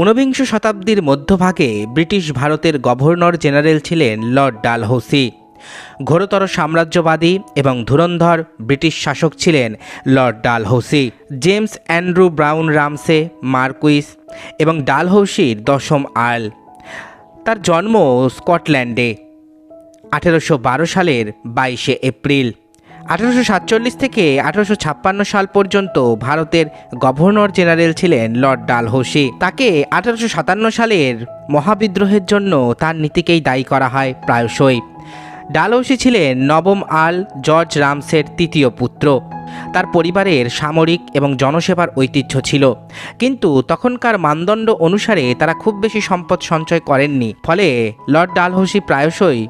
ঊনবিংশ শতাব্দীর মধ্যভাগে ব্রিটিশ ভারতের গভর্নর জেনারেল ছিলেন লর্ড ডালহৌসি। ঘোরতর সাম্রাজ্যবাদী এবং ধুরন্ধর ব্রিটিশ শাসক ছিলেন Lord Dalhousie. James Andrew Broun Ramsay, marquess এবং ডালহৌসির দশম আর্ল। তার জন্ম স্কটল্যান্ডে, আঠেরোশো বারো সালের বাইশে এপ্রিল। আঠেরোশো সাতচল্লিশ থেকে আঠেরোশো ছাপ্পান্ন সাল পর্যন্ত ভারতের গভর্নর জেনারেল ছিলেন লর্ড ডালহৌসি। তাকে আঠারোশো সাতান্ন সালের মহাবিদ্রোহের জন্য তার নীতিকেই দায়ী করা হয় প্রায়শই। ডালহৌসি ছিলেন নবম আল জর্জ রামসের তৃতীয় পুত্র। তার পরিবারের সামরিক এবং জনসেবার ঐতিহ্য ছিল। কিন্তু তখনকার মানদণ্ড অনুসারে তারা খুব বেশি সম্পদ সঞ্চয় করেননি। ফলে লর্ড ডালহৌসি প্রায়শই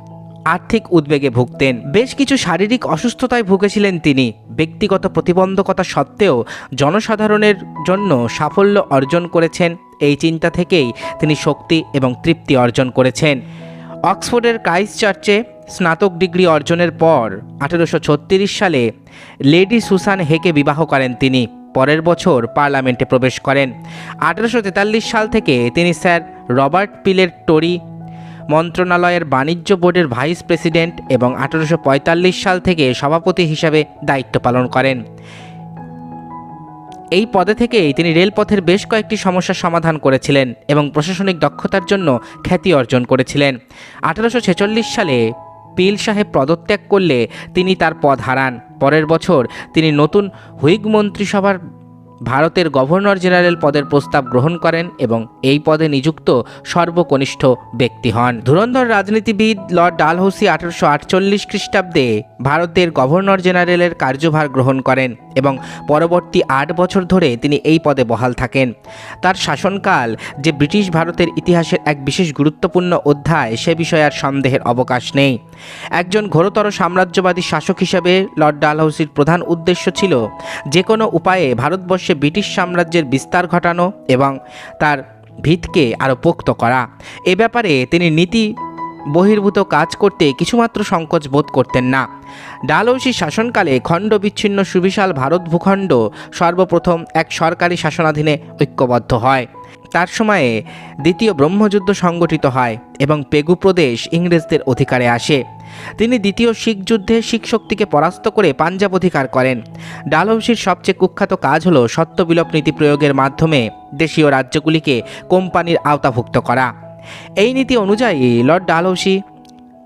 আর্থিক উদ্বেগে ভুগতেন। বেশ কিছু শারীরিক অসুস্থতায় ভুগেছিলেন তিনি। ব্যক্তিগত প্রতিবন্ধকতা সত্ত্বেও জনসাধারণের জন্য সাফল্য অর্জন করেছেন। এই চিন্তা থেকেই তিনি শক্তি এবং তৃপ্তি অর্জন করেছেন। অক্সফোর্ডের ক্রাইস্ট চার্চে স্নাতক ডিগ্রি অর্জনের পর আঠেরোশো ছত্রিশ সালে লেডি সুসান হেকে বিবাহ করেন তিনি। পরের বছর পার্লামেন্টে প্রবেশ করেন। আঠেরোশো তেতাল্লিশ সাল থেকে তিনি স্যার রবার্ট পিলের টোরি মন্ত্রণালয়ের বাণিজ্য বোর্ডের ভাইস প্রেসিডেন্ট এবং আঠেরোশো সাল থেকে সভাপতি হিসাবে দায়িত্ব পালন করেন। এই পদে থেকেই তিনি রেলপথের বেশ কয়েকটি সমস্যার সমাধান করেছিলেন এবং প্রশাসনিক দক্ষতার জন্য খ্যাতি অর্জন করেছিলেন। আঠারোশো সালে পিল সাহেব পদত্যাগ করলে তিনি তার পদ হারান। পরের বছর তিনি নতুন হুইগ মন্ত্রিসভার ভারতের গভর্নর জেনারেল পদের প্রস্তাব গ্রহণ করেন এবং এই পদে নিযুক্ত সর্বকনিষ্ঠ ব্যক্তি হন। ধুরন্ধর রাজনীতিবিদ লর্ড ডালহৌসি আঠারোশো আটচল্লিশ খ্রিস্টাব্দে ভারতের গভর্নর জেনারেলের কার্যভার গ্রহণ করেন এবং পরবর্তী আট বছর ধরে তিনি এই পদে বহাল থাকেন। তার শাসনকাল যে ব্রিটিশ ভারতের ইতিহাসের এক বিশেষ গুরুত্বপূর্ণ অধ্যায়, সে বিষয়ে আর সন্দেহের অবকাশ নেই। একজন ঘোরতর সাম্রাজ্যবাদী শাসক হিসেবে লর্ড ডালহৌসির প্রধান উদ্দেশ্য ছিল যে কোনো উপায়ে ভারতবর্ষে ব্রিটিশ সাম্রাজ্যের বিস্তার ঘটানো এবং তার ভিতকে আরও পোক্ত করা। এ ব্যাপারে তিনি নীতি বহির্ভূত কাজ করতে কিছুমাত্র সংকোচ বোধ করতেন না। ডালহৌসির শাসনকালে খণ্ড বিচ্ছিন্ন সুবিশাল ভারত ভূখণ্ড সর্বপ্রথম এক সরকারি শাসনাধীনে ঐক্যবদ্ধ হয়। তার সময়ে দ্বিতীয় ব্রহ্মযুদ্ধ সংগঠিত হয় এবং পেগু প্রদেশ ইংরেজদের অধিকারে আসে। তিনি দ্বিতীয় শিখ যুদ্ধে শিখ শক্তিকে পরাস্ত করে পাঞ্জাব অধিকার করেন। ডালহৌসির সবচেয়ে কুখ্যাত কাজ হল সত্যবিলোপ নীতি প্রয়োগের মাধ্যমে দেশীয় রাজ্যগুলিকে কোম্পানির আওতাভুক্ত করা। এই নীতি অনুযায়ী লর্ড ডালহৌসি,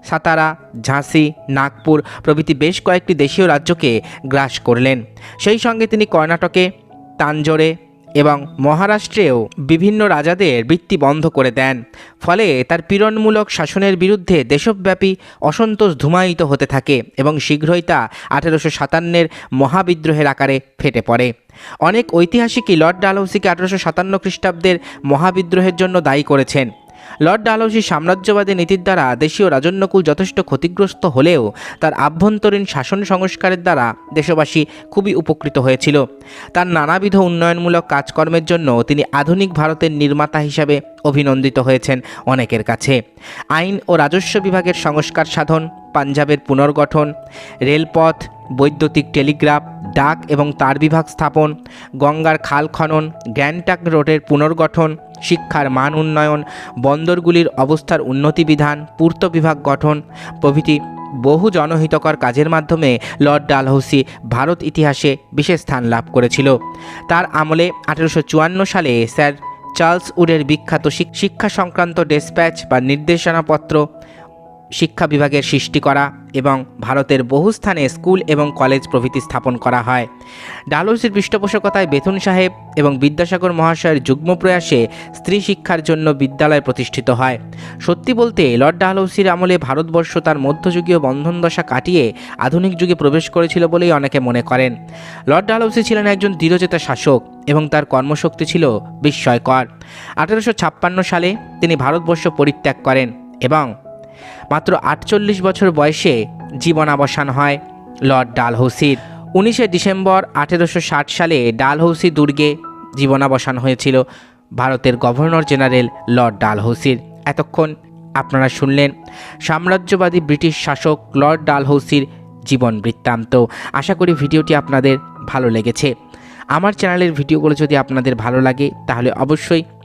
সাতারা, ঝাঁসি, নাগপুর প্রভৃতি বেশ কয়েকটি দেশীয় রাজ্যকে গ্রাস করলেন। সেই সঙ্গে তিনি কর্ণাটকে, তাঞ্জোরে এবং মহারাষ্ট্রেও বিভিন্ন রাজাদের বৃত্তি বন্ধ করে দেন। ফলে তার পীড়নমূলক শাসনের বিরুদ্ধে দেশব্যাপী অসন্তোষ ধুমায়িত হতে থাকে এবং শীঘ্রই তা আঠেরোশো সাতান্নের মহাবিদ্রোহের আকারে ফেটে পড়ে। অনেক ঐতিহাসিকই লর্ড ডালহৌসিকে আঠেরোশো সাতান্ন খ্রিস্টাব্দের মহাবিদ্রোহের জন্য দায়ী করেছেন। লর্ড ডালহৌসি সাম্রাজ্যবাদী নীতির দ্বারা দেশীয় রাজন্যকুল যথেষ্ট ক্ষতিগ্রস্ত হলেও তার আভ্যন্তরীণ শাসন সংস্কারের দ্বারা দেশবাসী খুবই উপকৃত হয়েছিল। তার নানাবিধ উন্নয়নমূলক কাজকর্মের জন্য তিনি আধুনিক ভারতের নির্মাতা হিসাবে অভিনন্দিত হয়েছেন অনেকের কাছে। আইন ও রাজস্ব বিভাগের সংস্কার সাধন, পাঞ্জাবের পুনর্গঠন, রেলপথ, বৈদ্যুতিক টেলিগ্রাফ, ডাক এবং তার বিভাগ স্থাপন, গঙ্গার খাল খনন, গ্যাংটক রোডের পুনর্গঠন শিক্ষার মান উন্নয়ন, বন্দরগুলির অবস্থার উন্নতি বিধান, পূর্ত বিভাগ গঠন, প্রভৃতি বহু জনহিতকর কাজের মাধ্যমে লর্ড ডালহৌসি ভারত ইতিহাসে বিশেষ স্থান লাভ করেছিল। তার আমলে আঠেরোশো চুয়ান্ন সালে স্যার চার্লস উডের বিখ্যাত শিক্ষা সংক্রান্ত ডেসপ্যাচ বা নির্দেশনাপত্র শিক্ষা বিভাগের সৃষ্টি করা এবং ভারতের বহু স্থানে স্কুল এবং কলেজ প্রভৃতি স্থাপন করা হয়। ডালহৌসির পৃষ্ঠপোষকতায় বেথুন সাহেব এবং বিদ্যাসাগর মহাশয়ের যুগ্ম প্রয়াসে স্ত্রী শিক্ষার জন্য বিদ্যালয় প্রতিষ্ঠিত হয়। সত্যি বলতে, লর্ড ডালহৌসির আমলে ভারতবর্ষ তার মধ্যযুগীয় বন্ধন দশা কাটিয়ে আধুনিক যুগে প্রবেশ করেছিল বলেই অনেকে মনে করেন। লর্ড ডালহৌসি ছিলেন একজন দৃঢ়চেতা শাসক এবং তার কর্মশক্তি ছিল বিস্ময়কর। আঠেরোশো ছাপ্পান্ন সালে তিনি ভারতবর্ষ পরিত্যাগ করেন এবং মাত্র আটচল্লিশ বছর বয়সে জীবনাবসান হয় লর্ড ডালহৌসির। উনিশে ডিসেম্বর আঠেরোশো ষাট সালে ডালহৌসি দুর্গে জীবনাবসান হয়েছিল ভারতের গভর্নর জেনারেল লর্ড ডালহৌসির। এতক্ষণ আপনারা শুনলেন, সাম্রাজ্যবাদী ব্রিটিশ শাসক লর্ড ডালহৌসির জীবন বৃত্তান্ত। আশা করি ভিডিওটি আপনাদের ভালো লেগেছে। আমার চ্যানেলের ভিডিওগুলো যদি আপনাদের ভালো লাগে, তাহলে অবশ্যই